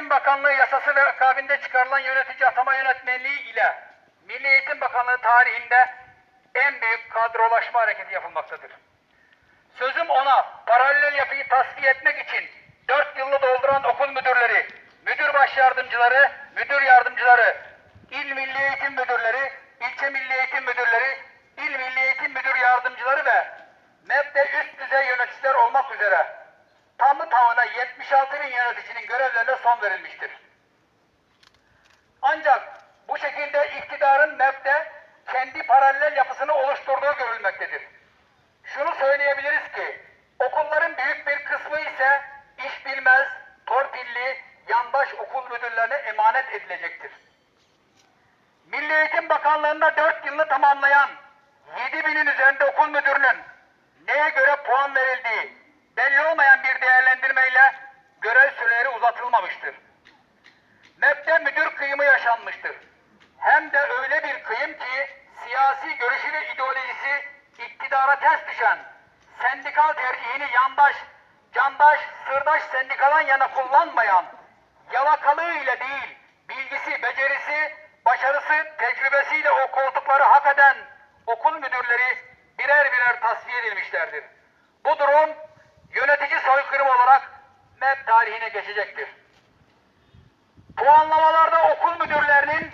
Eğitim Bakanlığı yasası ve akabinde çıkarılan yönetici atama yönetmenliği ile Milli Eğitim Bakanlığı tarihinde en büyük kadrolaşma hareketi yapılmaktadır. Sözüm ona paralel yapıyı tasfiye etmek için 4 yılı dolduran okul müdürleri, müdür baş yardımcıları, müdür yardımcıları, il milli eğitim müdürleri, ilçe milli eğitim müdürleri, il milli eğitim müdür yardımcıları ve 76 bin yöneticinin görevlerine son verilmiştir. Ancak bu şekilde iktidarın MEB'de kendi paralel yapısını oluşturduğu görülmektedir. Şunu söyleyebiliriz ki okulların büyük bir kısmı ise iş bilmez, torpilli, yandaş okul müdürlerine emanet edilecektir. Milli Eğitim Bakanlığı'nda 4 yılını tamamlayan 7 binin üzerinde okul müdürünün neye göre puan verildiği belli olmayan bir değerlendirmeyle görev süreleri uzatılmamıştır. MEB'de müdür kıyımı yaşanmıştır. Hem de öyle bir kıyım ki siyasi görüşü ve ideolojisi iktidara ters düşen, sendikal tercihini yandaş, candaş, sırdaş sendikadan yana kullanmayan, yalakalığı ile değil, bilgisi, becerisi, başarısı, tecrübesiyle o koltukları hak eden okul müdürleri birer birer tasfiye edilmişlerdir. Bu durum yönetici soykırım olarak MEB tarihine geçecektir. Puanlamalarda okul müdürlerinin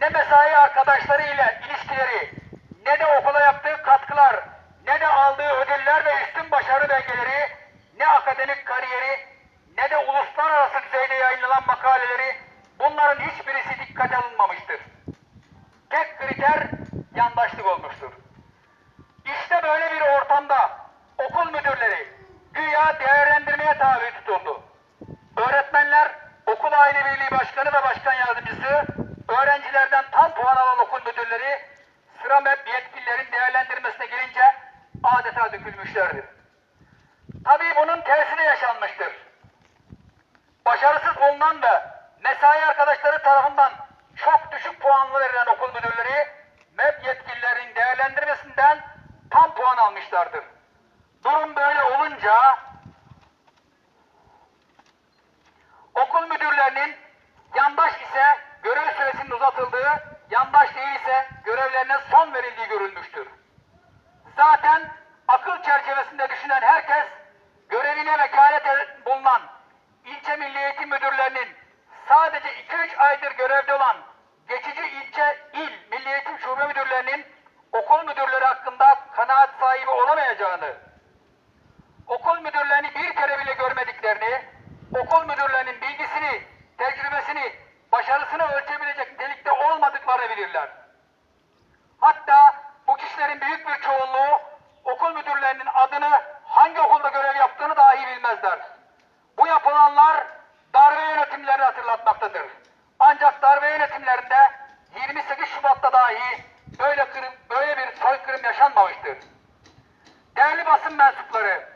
ne mesai arkadaşları ile ilişkileri, ne de okula hiçbirisi dikkate alınmamıştır. Tek kriter yandaşlık olmuştur. İşte böyle bir ortamda okul müdürleri güya değerlendirmeye tabi tutuldu. Öğretmenler, okul aile birliği başkanı ve başkan yardımcısı, öğrencilerden tam puan alan okul müdürleri sıra MEP yetkililerin değerlendirmesine gelince adeta dökülmüşlerdir. Tabii bunun tersi de yaşanmıştır. Başarısız bulunan ve mesai arkadaşları tarafından çok düşük puanlı verilen okul müdürleri MEP yetkililerin değerlendirmesinden tam puan almışlardır. Durum böyle olunca okul müdürlerinin yandaş ise görev süresinin uzatıldığı, yandaş değilse görevlerine son verildiği görülmüştür. Zaten akıl çerçevesinde düşünen herkes görevine vekalet ed- bulunan ilçe milli eğitim müdürlerinin sadece 2-3 aydır görevde olan geçici ilçe il milli eğitim şube müdürlerinin okul müdürleri hakkında kanaat sahibi olamayacağını, okul müdürlerini bir kere bile görmediklerini, okul müdürlerinin bilgisini, tecrübesini, başarısını ölçebilecek nitelikte olmadıklarını bilirler. Hatta bu kişilerin büyük bir çoğunluğu okul müdürlerinin adını hangi okulda görev yaptığını dahi bilmezler. Bu yapılanlar basın mensupları,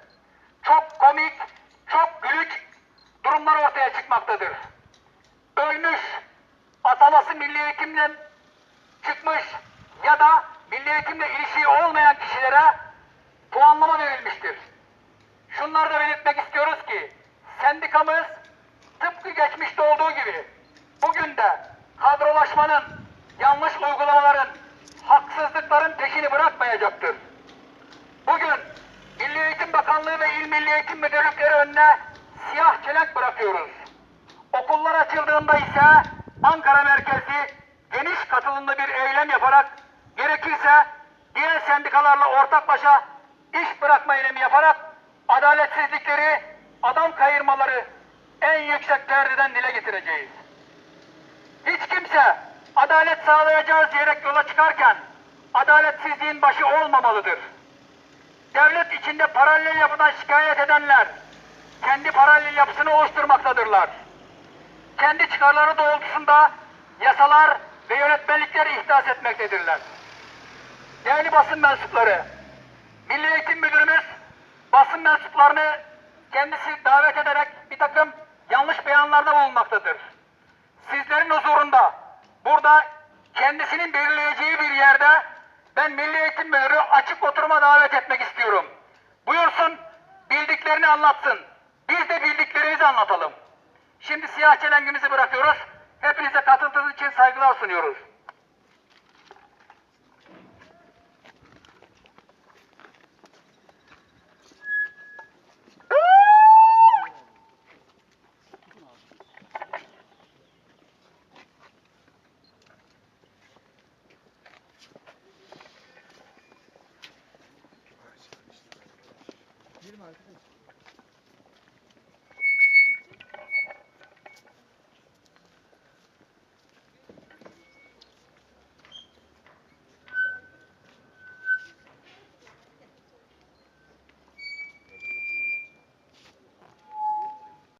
çok komik, çok gülüç durumlar ortaya çıkmaktadır. Ölmüş, ataması milli eğitimle çıkmış ya da milli eğitimle ilişiği olmayan kişilere puanlama verilmiştir. Şunları da belirtmek istiyoruz ki sendikamız tıpkı geçmişte olduğu gibi bugün de kadrolaşmanın, yanlış uygulamaların, haksızlıkların peşini bırakmayacaktır. Bugün Bakanlığı ve İl Milli Eğitim Müdürlükleri önüne siyah çelek bırakıyoruz. Okullar açıldığında ise Ankara merkezli geniş katılımlı bir eylem yaparak gerekirse diğer sendikalarla ortaklaşa iş bırakma eylemi yaparak adaletsizlikleri, adam kayırmaları en yüksek perdeden dile getireceğiz. Hiç kimse adalet sağlayacağız diyerek yola çıkarken adaletsizliğin başı olmamalıdır. Devlet içinde paralel yapıdan şikayet edenler kendi paralel yapısını oluşturmaktadırlar. Kendi çıkarları doğrultusunda yasalar ve yönetmelikleri ihdas etmektedirler. Değerli basın mensupları, Milli Eğitim Müdürümüz basın mensuplarını kendisi davet ederek bir takım yanlış beyanlarda bulunmaktadır. Sizlerin huzurunda burada kendisinin belirleyeceği bir yerde ben Milli Eğitim Müdürü açık oturuma davet etmek istiyorum. Buyursun bildiklerini anlatsın. Biz de bildiklerimizi anlatalım. Şimdi siyah çelengimizi bırakıyoruz. Hepinize katıldığınız için saygılar sunuyoruz. Gidelim arkadaşlar.